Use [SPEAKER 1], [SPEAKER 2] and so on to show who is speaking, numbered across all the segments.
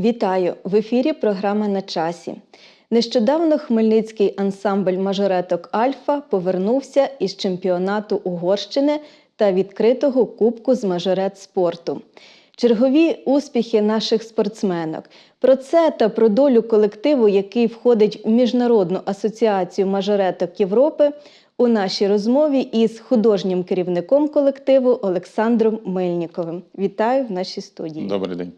[SPEAKER 1] Вітаю! В ефірі програма на часі. Нещодавно хмельницький ансамбль мажореток Альфа повернувся із чемпіонату Угорщини та відкритого кубку з мажорет спорту. Чергові успіхи наших спортсменок. Про це та про долю колективу, який входить у Міжнародну асоціацію мажореток Європи, у нашій розмові із художнім керівником колективу Олександром Мельніковим. Вітаю в нашій студії.
[SPEAKER 2] Добрий день.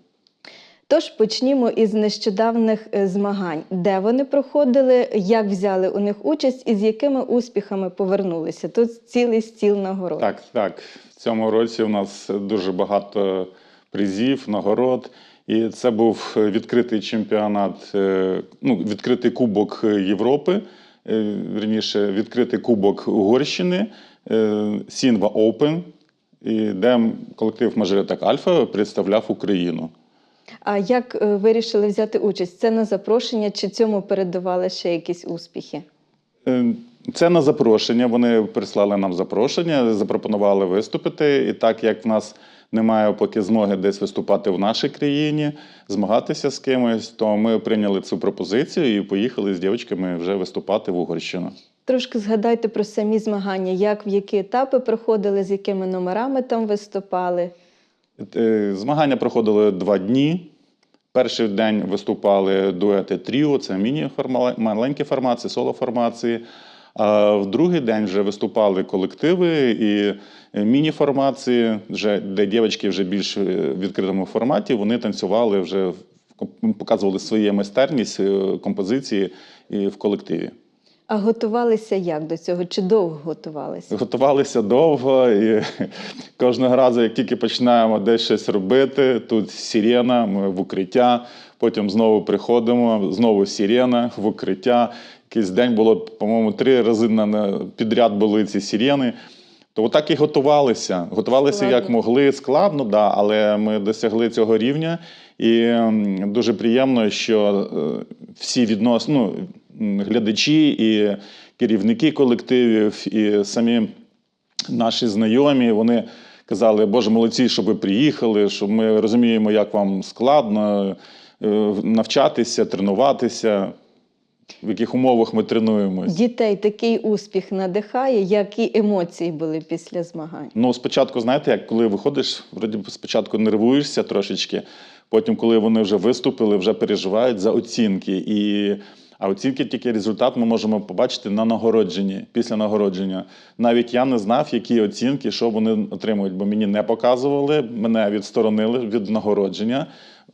[SPEAKER 1] Тож почнімо із нещодавних е, змагань, де вони проходили, як взяли у них участь і з якими успіхами повернулися. Тут цілий стіл нагород.
[SPEAKER 2] Так, так. В цьому році у нас дуже багато призів, нагород. І це був відкритий чемпіонат, е, ну, відкритий кубок Європи, е, вірніше, відкритий кубок Угорщини, Сінва Open, де колектив Мажореток Альфа представляв Україну.
[SPEAKER 1] А як е, вирішили взяти участь? Це на запрошення чи цьому передавали ще якісь успіхи?
[SPEAKER 2] Е, Це на запрошення. Вони прислали нам запрошення, запропонували виступити. І так як в нас немає поки змоги десь виступати в нашій країні, змагатися з кимось, то ми прийняли цю пропозицію і поїхали з дівчатками вже виступати в Угорщину.
[SPEAKER 1] Трошки згадайте про самі змагання, як в які етапи проходили, з якими номерами там виступали.
[SPEAKER 2] Е, Змагання проходили два дні. Перший день виступали дуети тріо, це міні-маленькі формації, соло-формації. А в другий день вже виступали колективи і міні-формації, вже, де дівчатки вже більш в відкритому форматі, вони танцювали вже, показували свою майстерність е, композиції в колективі.
[SPEAKER 1] А готувалися як до цього? Чи довго готувалися?
[SPEAKER 2] Готувалися довго, і кожного разу, як тільки починаємо десь щось робити, тут сирена, ми в укриття, потім знову приходимо, знову сирена, в укриття. Якийсь день було, по-моєму, три рази на- підряд були ці сирени. То отак і готувалися. Готувалися як могли, складно, да, але ми досягли цього рівня. І дуже приємно, що е, всі віднос, ну, глядачі і керівники колективів, і самі наші знайомі, вони казали, Боже, молодці, що ви приїхали, що ми розуміємо, як вам складно е, навчатися, тренуватися, в яких умовах ми тренуємось.
[SPEAKER 1] Дітей такий успіх надихає, які емоції були після змагань.
[SPEAKER 2] Ну, спочатку, знаєте, як коли виходиш, вроді спочатку нервуєшся трошечки, потім, коли вони вже виступили, вже переживають за оцінки. І... А оцінки тільки результат ми можемо побачити на нагородженні, після нагородження. Навіть я не знав, які оцінки, що вони отримують, бо мені не показували, мене відсторонили від нагородження,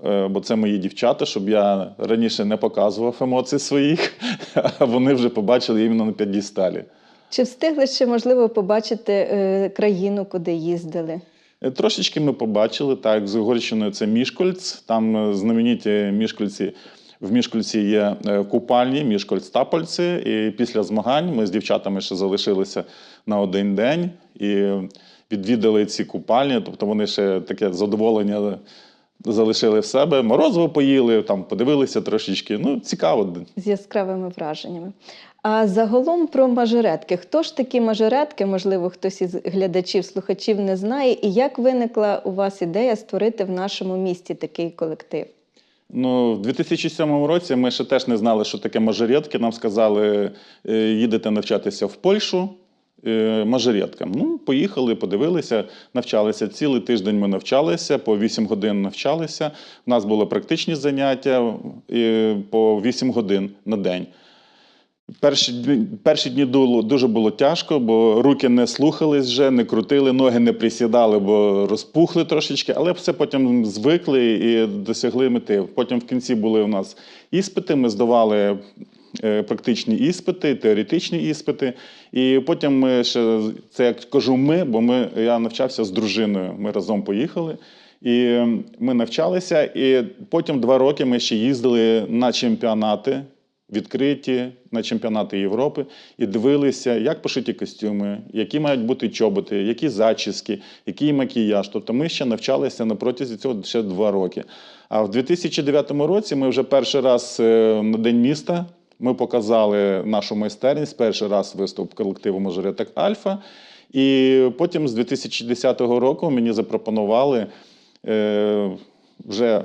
[SPEAKER 2] е, бо це мої дівчата, щоб я раніше не показував емоцій своїх, а вони вже побачили іменно на п'єдесталі.
[SPEAKER 1] Чи встигли ще, можливо, побачити е, країну, куди їздили?
[SPEAKER 2] Е, Трошечки ми побачили, так, з Угорщиною це Мішкольц. Там знамениті Мішкольці. В Мішкольці є е, купальні, Мішкольц Тапольці. І після змагань ми з дівчатами ще залишилися на один день і відвідали ці купальні. Тобто вони ще таке задоволення залишили в себе. Морозиво поїли, там подивилися трошечки. Ну, цікаво.
[SPEAKER 1] з яскравими враженнями. А загалом про мажоретки. Хто ж такі мажоретки? Можливо, хтось із глядачів, слухачів не знає. І як виникла у вас ідея створити в нашому місті такий колектив?
[SPEAKER 2] Ну, в 2007 році ми ще теж не знали, що таке мажорєтки. Нам сказали, е, їдете навчатися в Польщу мажорєткам. мажореткам. Ну, поїхали, подивилися, навчалися. Цілий тиждень ми навчалися, по 8 годин навчалися. У нас були практичні заняття е, по 8 годин на день. Перші дні, перші дні було, дуже було тяжко, бо руки не слухались вже, не крутили, ноги не присідали, бо розпухли трошечки, але все потім звикли і досягли мети. Потім в кінці були у нас іспити. Ми здавали е, практичні іспити, теоретичні іспити. І потім ми ще це як кажу, ми, бо ми я навчався з дружиною. Ми разом поїхали. І ми навчалися, і потім два роки ми ще їздили на чемпіонати відкриті на чемпіонати Європи і дивилися, як пошиті костюми, які мають бути чоботи, які зачіски, який макіяж. Тобто ми ще навчалися на протязі цього ще два роки. А в 2009 році ми вже перший раз е, на День міста ми показали нашу майстерність. Перший раз виступ колективу Мажореток Альфа. І потім з 2010 року мені запропонували е, вже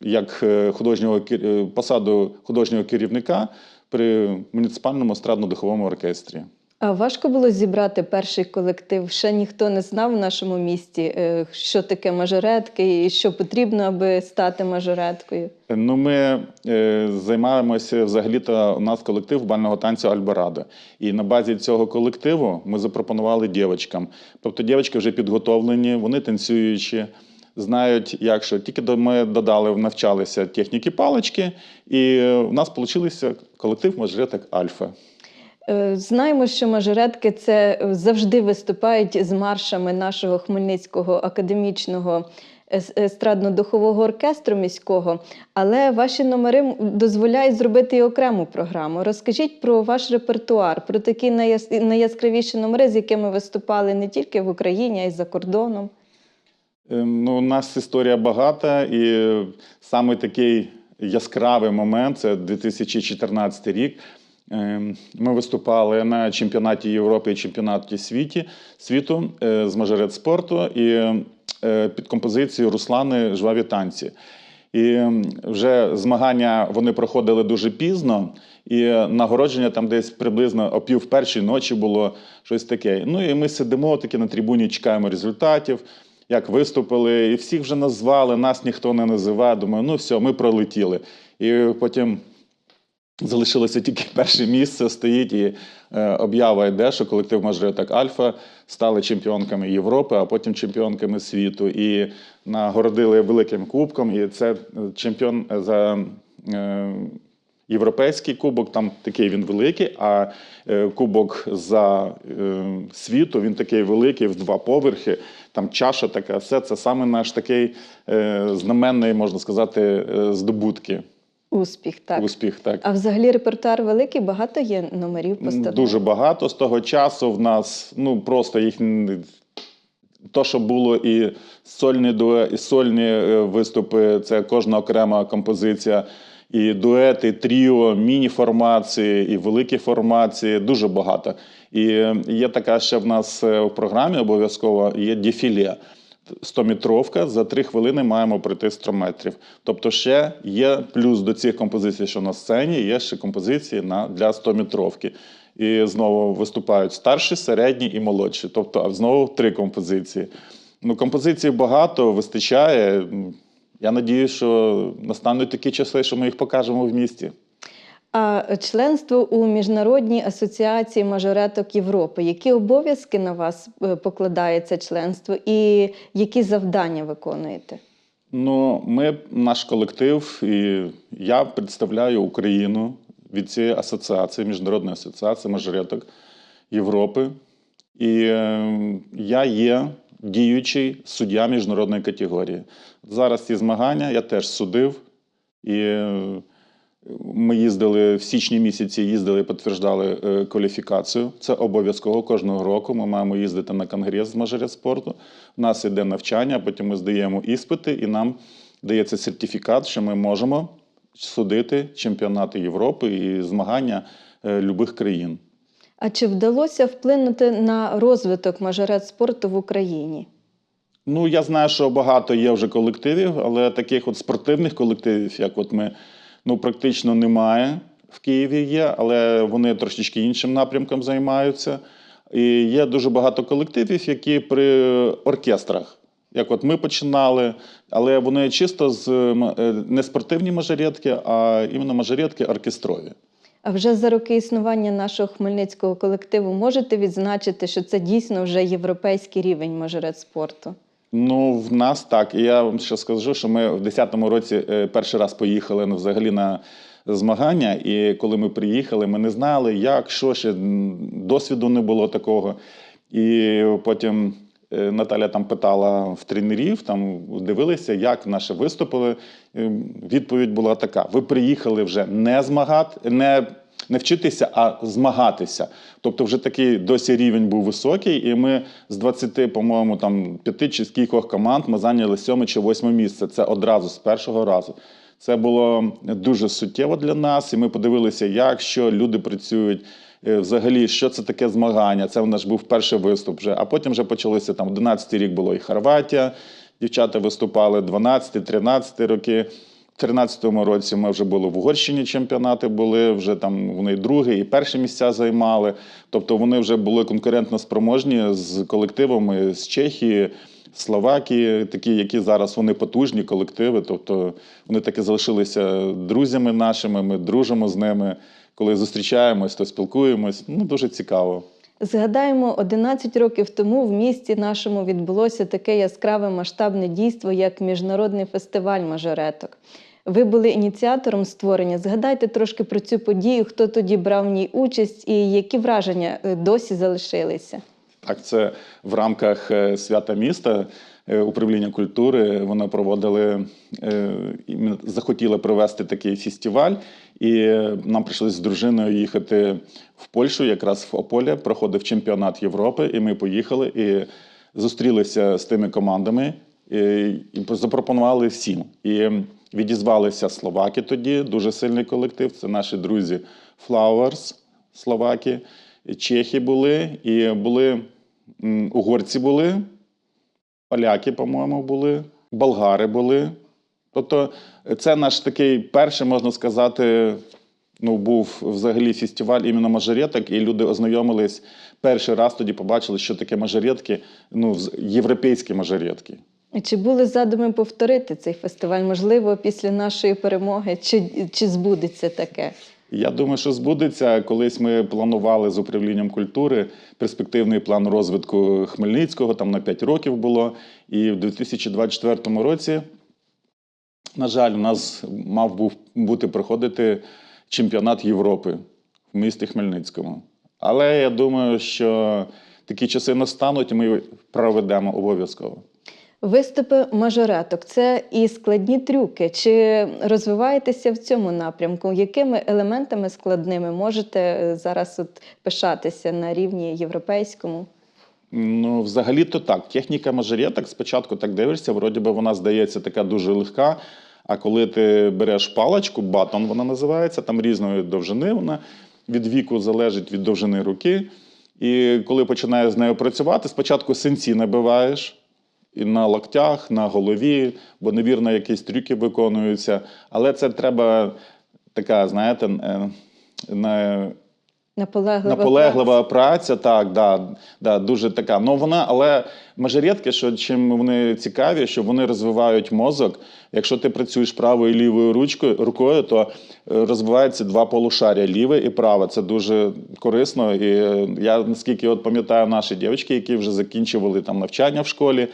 [SPEAKER 2] як е, художнього е, посаду художнього керівника при муніципальному естрадно-духовому оркестрі.
[SPEAKER 1] А важко було зібрати перший колектив. Ще ніхто не знав в нашому місті, е, що таке мажоретки і що потрібно, аби стати мажореткою.
[SPEAKER 2] Ну, ми е, займаємося взагалі-то у нас колектив бального танцю Альборадо. І на базі цього колективу ми запропонували дівчатам. Тобто дівчатки вже підготовлені, вони танцюючі, знають, як що. Тільки ми додали, навчалися техніки палички, і е, у нас вийшов колектив мажореток Альфа.
[SPEAKER 1] Е, Знаємо, що мажоретки це завжди виступають з маршами нашого Хмельницького академічного ес- естрадно-духового оркестру міського, але ваші номери дозволяють зробити і окрему програму. Розкажіть про ваш репертуар, про такі найяс- найяскравіші номери, з якими виступали не тільки в Україні, а й за кордоном.
[SPEAKER 2] Е, Ну, у нас історія багата, і саме такий яскравий момент це 2014 рік. Е, Ми виступали на чемпіонаті Європи і чемпіонаті світі, світу е, з мажорет спорту і е, під композицію Руслани Жваві танці. І вже змагання вони проходили дуже пізно, і нагородження там десь приблизно о пів першої ночі було щось таке. Ну і ми сидимо таки на трибуні, чекаємо результатів, як виступили, і всіх вже назвали, нас ніхто не називає. Думаю, ну все, ми пролетіли. І потім залишилося тільки перше місце, стоїть і е, об'ява йде, що колектив Мажореток Альфа стали чемпіонками Європи, а потім чемпіонками світу. І нагородили великим кубком. І це чемпіон за. е, Європейський кубок, там такий він великий, а е, кубок за е, світу він такий великий в два поверхи. Там чаша така, все це саме наш такий е, знаменний, можна сказати, здобутки.
[SPEAKER 1] Успіх, так.
[SPEAKER 2] Успіх. Так.
[SPEAKER 1] А взагалі репертуар великий, багато є номерів постановок?
[SPEAKER 2] Дуже багато. З того часу в нас ну просто їх то, що було і сольні дуе, і сольні виступи, це кожна окрема композиція. І дуети, тріо, міні-формації, і великі формації дуже багато. І е, є така ще в нас е, в програмі обов'язково є дефіле. 100-метровка за 3 хвилини маємо пройти 100 метрів. Тобто, ще є плюс до цих композицій, що на сцені, є ще композиції на, для 100-метровки. І знову виступають старші, середні і молодші. Тобто, знову три композиції. Ну, композицій багато, вистачає. Я надію, що настануть такі часи, що ми їх покажемо в місті.
[SPEAKER 1] А членство у Міжнародній асоціації мажореток Європи. Які обов'язки на вас е, покладає це членство і які завдання виконуєте?
[SPEAKER 2] Ну, ми, наш колектив, і я представляю Україну від цієї асоціації, Міжнародної асоціації мажореток Європи. І е, я є діючий суддя міжнародної категорії. Зараз ці змагання я теж судив. І е, ми їздили в січні місяці, їздили, підтверджали е, кваліфікацію. Це обов'язково кожного року. Ми маємо їздити на конгрес з мажорет спорту. У нас іде навчання, потім ми здаємо іспити, і нам дається сертифікат, що ми можемо судити чемпіонати Європи і змагання е, любих країн.
[SPEAKER 1] А чи вдалося вплинути на розвиток мажорет спорту в Україні?
[SPEAKER 2] Ну, я знаю, що багато є вже колективів, але таких от спортивних колективів, як от ми, ну практично немає. В Києві є, але вони трошечки іншим напрямком займаються. І є дуже багато колективів, які при оркестрах. Як от ми починали, але вони чисто з е, не спортивні мажоретки, а іменно мажоретки оркестрові.
[SPEAKER 1] Вже за роки існування нашого хмельницького колективу можете відзначити, що це дійсно вже європейський рівень мажорет спорту?
[SPEAKER 2] Ну, в нас так. І я вам ще скажу, що ми в 10-му році е, перший раз поїхали ну, взагалі на змагання. І коли ми приїхали, ми не знали, як, що ще досвіду не було такого. І потім Наталя там питала в тренерів, там дивилися, як наші виступили. Е, Відповідь була така: ви приїхали вже не змагати, не. Не вчитися, а змагатися. Тобто, вже такий досі рівень був високий, і ми з 20, по-моєму, там п'яти чи скількох команд ми зайняли сьоме чи восьме місце. Це одразу з першого разу. Це було дуже суттєво для нас, і ми подивилися, як що люди працюють. Е, Взагалі, що це таке змагання? Це в нас був перший виступ вже. А потім вже почалося там 11 рік було і Хорватія. Дівчата виступали 12-13 роки. 2013 році ми вже були в Угорщині чемпіонати, були вже там вони друге і перші місця займали. Тобто вони вже були конкурентно спроможні з колективами з Чехії, Словакії, такі, які зараз вони потужні колективи. Тобто вони таки залишилися друзями нашими, ми дружимо з ними. Коли зустрічаємось, то спілкуємось. Ну, дуже цікаво.
[SPEAKER 1] Згадаємо, 11 років тому в місті нашому відбулося таке яскраве масштабне дійство, як міжнародний фестиваль мажореток. Ви були ініціатором створення. Згадайте трошки про цю подію, хто тоді брав в ній участь і які враження е, досі залишилися.
[SPEAKER 2] Так, це в рамках е, свята міста управління культури. Вони проводили е, іменно захотіли провести такий фестиваль, і е, нам прийшлося з дружиною їхати в Польщу, якраз в Ополі проходив чемпіонат Європи, і ми поїхали і зустрілися з тими командами і запропонували всім. І відізвалися словаки тоді, дуже сильний колектив. Це наші друзі Flowers, словаки, чехи були, і були угорці були, поляки, по-моєму, були, болгари були. Тобто, це наш такий перший, можна сказати, ну, був взагалі фестиваль іменно мажореток, і люди ознайомились перший раз тоді побачили, що таке мажоретки, ну, європейські мажоретки.
[SPEAKER 1] Чи були задуми повторити цей фестиваль? Можливо, після нашої перемоги, чи, чи збудеться таке?
[SPEAKER 2] Я думаю, що збудеться. Колись ми планували з управлінням культури перспективний план розвитку Хмельницького, там на 5 років було. І в 2024 році, на жаль, у нас мав був бути проходити чемпіонат Європи в місті Хмельницькому. Але я думаю, що такі часи настануть, і ми проведемо обов'язково.
[SPEAKER 1] Виступи мажореток це і складні трюки. Чи розвиваєтеся в цьому напрямку? Якими елементами складними можете е, зараз от пишатися на рівні європейському?
[SPEAKER 2] Ну, взагалі-то так. Техніка мажореток спочатку так дивишся, вроді би вона здається така дуже легка. А коли ти береш паличку, батон вона називається, там різної довжини вона від віку залежить від довжини руки. І коли починаєш з нею працювати, спочатку синці набиваєш і на локтях, на голові, бо невірно якісь трюки виконуються. Але це треба така, знаєте, е, на
[SPEAKER 1] Наполеглива,
[SPEAKER 2] Наполеглива праця, так, да, да, дуже така. Ну вона, але мажоретки, що чим вони цікаві, що вони розвивають мозок. Якщо ти працюєш правою і лівою ручкою рукою, то е, розвиваються два полушаря ліве і праве. Це дуже корисно. І е, я наскільки от пам'ятаю наші дівчатки, які вже закінчували там навчання в школі,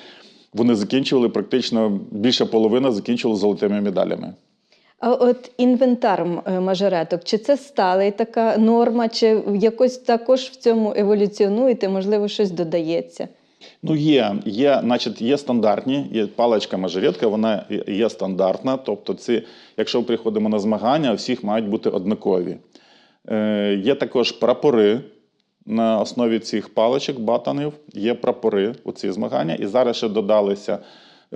[SPEAKER 2] вони закінчували практично більша половина закінчували золотими медалями.
[SPEAKER 1] А от інвентар е, мажореток, чи це стала така норма, чи якось також в цьому еволюціонуєте, можливо, щось додається?
[SPEAKER 2] Ну, є, є, значить, є стандартні, є паличка мажоретка, вона є стандартна. Тобто, ці, якщо приходимо на змагання, всіх мають бути однакові. Е, є також прапори на основі цих паличок, батонів. Є прапори у ці змагання. І зараз ще додалися е,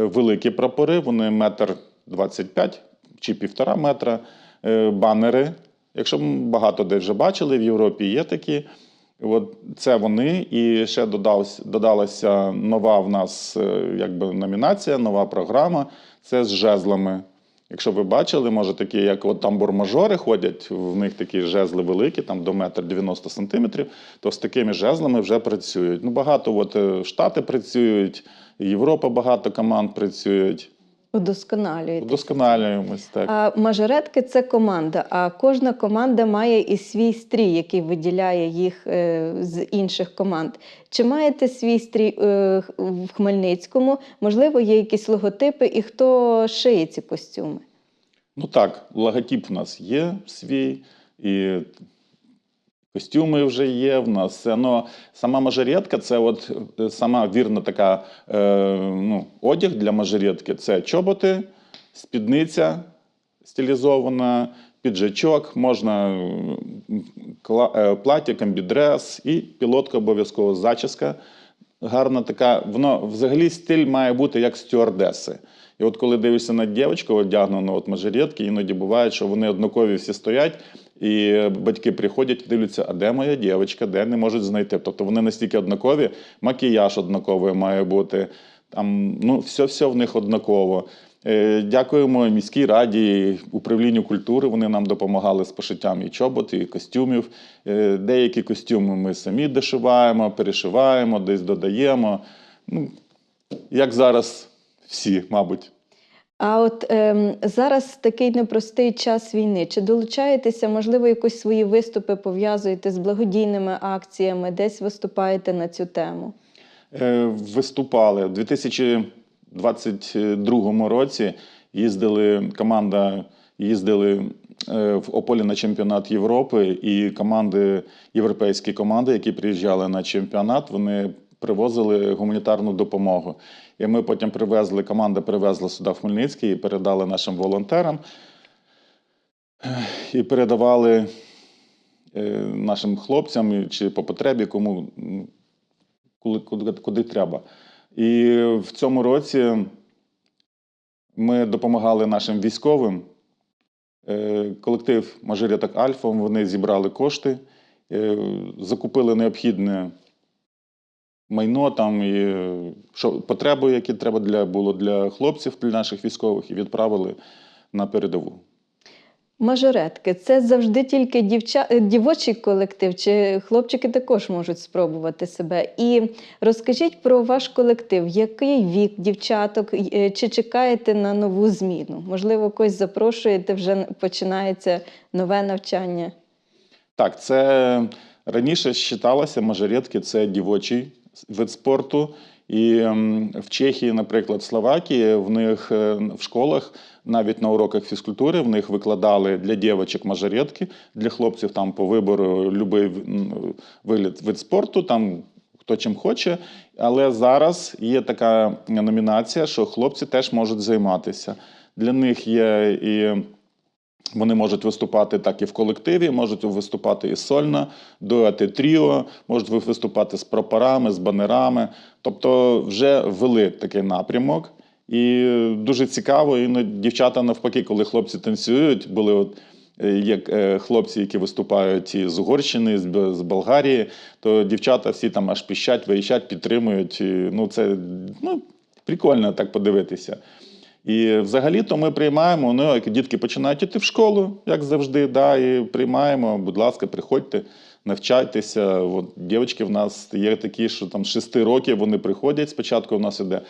[SPEAKER 2] великі прапори, вони метр 25 чи півтора метра. Е, банери. Якщо м, багато де вже бачили, в Європі є такі. От це вони, і ще додався, додалася нова в нас е, якби номінація, нова програма. Це з жезлами. Якщо ви бачили, може такі, як от тамбур-мажори ходять, в них такі жезли великі, там до метр 90 сантиметрів, то з такими жезлами вже працюють. Ну, багато от е, Штати працюють, Європа багато команд працюють.
[SPEAKER 1] Удосконалюєте.
[SPEAKER 2] Вдосконалюємось так.
[SPEAKER 1] А мажоретки це команда, а кожна команда має і свій стрій, який виділяє їх е, з інших команд. Чи маєте свій стрій е, в Хмельницькому? Можливо, є якісь логотипи, і хто шиє ці костюми?
[SPEAKER 2] Ну так, логотип в нас є свій, і костюми вже є в нас. Це, ну, сама мажоретка це от е, сама вірна така е, ну, одяг для мажоретки. Це чоботи, спідниця стилізована, піджачок, можна кла- е, плаття, комбідрес і пілотка обов'язково зачіска. Гарна така, воно взагалі стиль має бути як стюардеси. І от коли дивишся на дівчинку, одягнену от мажоретки, іноді буває, що вони однакові всі стоять, і батьки приходять дивляться, а де моя дівчинка, де не можуть знайти. Тобто вони настільки однакові, макіяж однаковий має бути, там, ну, все-все в них однаково. Е, Дякуємо міській раді, управлінню культури. Вони нам допомагали з пошиттям і чобот, і костюмів. Е, Деякі костюми ми самі дошиваємо, перешиваємо, десь додаємо. Ну, як зараз всі, мабуть.
[SPEAKER 1] А от ем, зараз такий непростий час війни. Чи долучаєтеся, можливо, якось свої виступи пов'язуєте з благодійними акціями, десь виступаєте на цю тему?
[SPEAKER 2] Е, Виступали у 2022 році. Їздили команда, їздили е, в Ополі на чемпіонат Європи, і команди, європейські команди, які приїжджали на чемпіонат, вони привозили гуманітарну допомогу. І ми потім привезли, команда привезла сюди в Хмельницький і передали нашим волонтерам. І передавали е, нашим хлопцям чи по потребі, кому м, куди, куди треба. І в цьому році ми допомагали нашим військовим. Е, Колектив Мажоріток Альфа вони зібрали кошти, е, закупили необхідне майно там і що, потреби, які треба для, було для хлопців, для наших військових, і відправили на передову.
[SPEAKER 1] Мажоретки це завжди тільки дівча... е, дівочий колектив, чи хлопчики також можуть спробувати себе? І розкажіть про ваш колектив, який вік дівчаток, е, чи чекаєте на нову зміну? Можливо, когось запрошуєте, вже починається нове навчання.
[SPEAKER 2] Так, це раніше вважалося мажоретки це дівочий вид спорту. І ем, в Чехії, наприклад, Словакії, в них е, в школах, навіть на уроках фізкультури, в них викладали для дівчаток мажоретки, для хлопців там по вибору будь-який вигляд вид спорту, там хто чим хоче. Але зараз є така номінація, що хлопці теж можуть займатися. Для них є і. Вони можуть виступати так і в колективі, можуть виступати і сольно, дуети тріо, можуть виступати з прапорами, з банерами. Тобто вже ввели такий напрямок. І дуже цікаво, і дівчата навпаки, коли хлопці танцюють, були от. е, Є е, хлопці, які виступають і з Угорщини, з Болгарії, то дівчата всі там аж піщать, виїжджать, підтримують. І, ну, це ну, прикольно так подивитися. І взагалі-то ми приймаємо, ну, як дітки починають іти в школу, як завжди, да, і приймаємо, будь ласка, приходьте, навчайтеся. От, дівчатки в нас є такі, що там з 6 років вони приходять. Спочатку у нас іде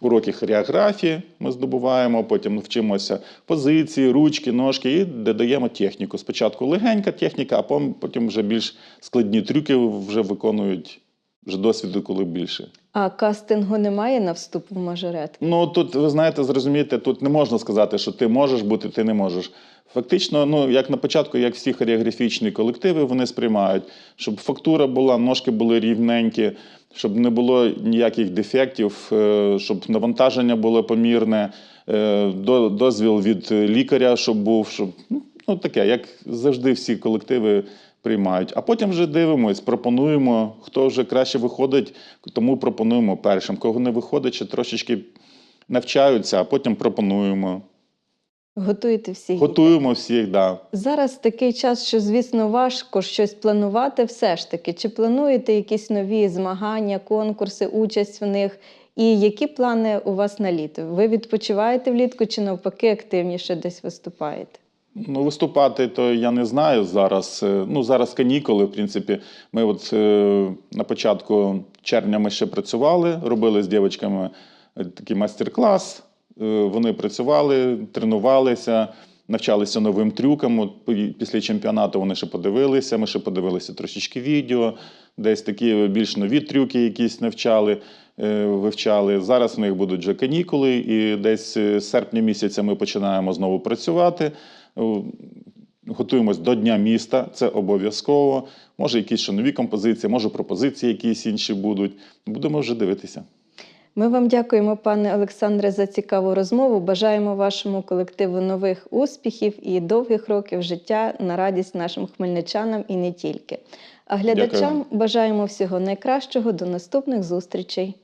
[SPEAKER 2] уроки хореографії, ми здобуваємо, потім вчимося позиції, ручки, ножки і додаємо техніку. Спочатку легенька техніка, а потім вже більш складні трюки вже виконують вже досвіду, коли більше.
[SPEAKER 1] А кастингу немає на вступ в мажоретки?
[SPEAKER 2] Ну тут ви знаєте, зрозумієте, тут не можна сказати, що ти можеш бути, ти не можеш. Фактично, ну як на початку, як всі хореографічні колективи, вони сприймають, щоб фактура була, ножки були рівненькі, щоб не було ніяких дефектів, е, щоб навантаження було помірне, е, дозвіл від лікаря, щоб був, щоб ну, ну таке, як завжди всі колективи приймають. А потім вже дивимось, пропонуємо, хто вже краще виходить, тому пропонуємо першим. Кого не виходить, ще трошечки навчаються, а потім пропонуємо.
[SPEAKER 1] Готуєте всіх?
[SPEAKER 2] Готуємо всіх, да.
[SPEAKER 1] Зараз такий час, що, звісно, важко щось планувати все ж таки. Чи плануєте якісь нові змагання, конкурси, участь в них? І які плани у вас на літо? Ви відпочиваєте влітку чи навпаки активніше десь виступаєте?
[SPEAKER 2] Ну, виступати, то я не знаю зараз. Е, Ну, зараз канікули, в принципі. Ми от е, на початку червня ми ще працювали, робили з дівчатками е, такий майстер-клас. Вони працювали, тренувалися, навчалися новим трюкам. От після чемпіонату вони ще подивилися. Ми ще подивилися трошечки відео, десь такі більш нові трюки якісь навчали, вивчали. Зараз в них будуть вже канікули, і десь з серпня місяця ми починаємо знову працювати. Е, Готуємось до Дня міста, це обов'язково. Може, якісь ще нові композиції, може, пропозиції якісь інші будуть. Будемо вже дивитися.
[SPEAKER 1] Ми вам дякуємо, пане Олександре, за цікаву розмову. Бажаємо вашому колективу нових успіхів і довгих років життя на радість нашим хмельничанам і не тільки. А глядачам
[SPEAKER 2] Дякую.
[SPEAKER 1] бажаємо всього найкращого. До наступних зустрічей.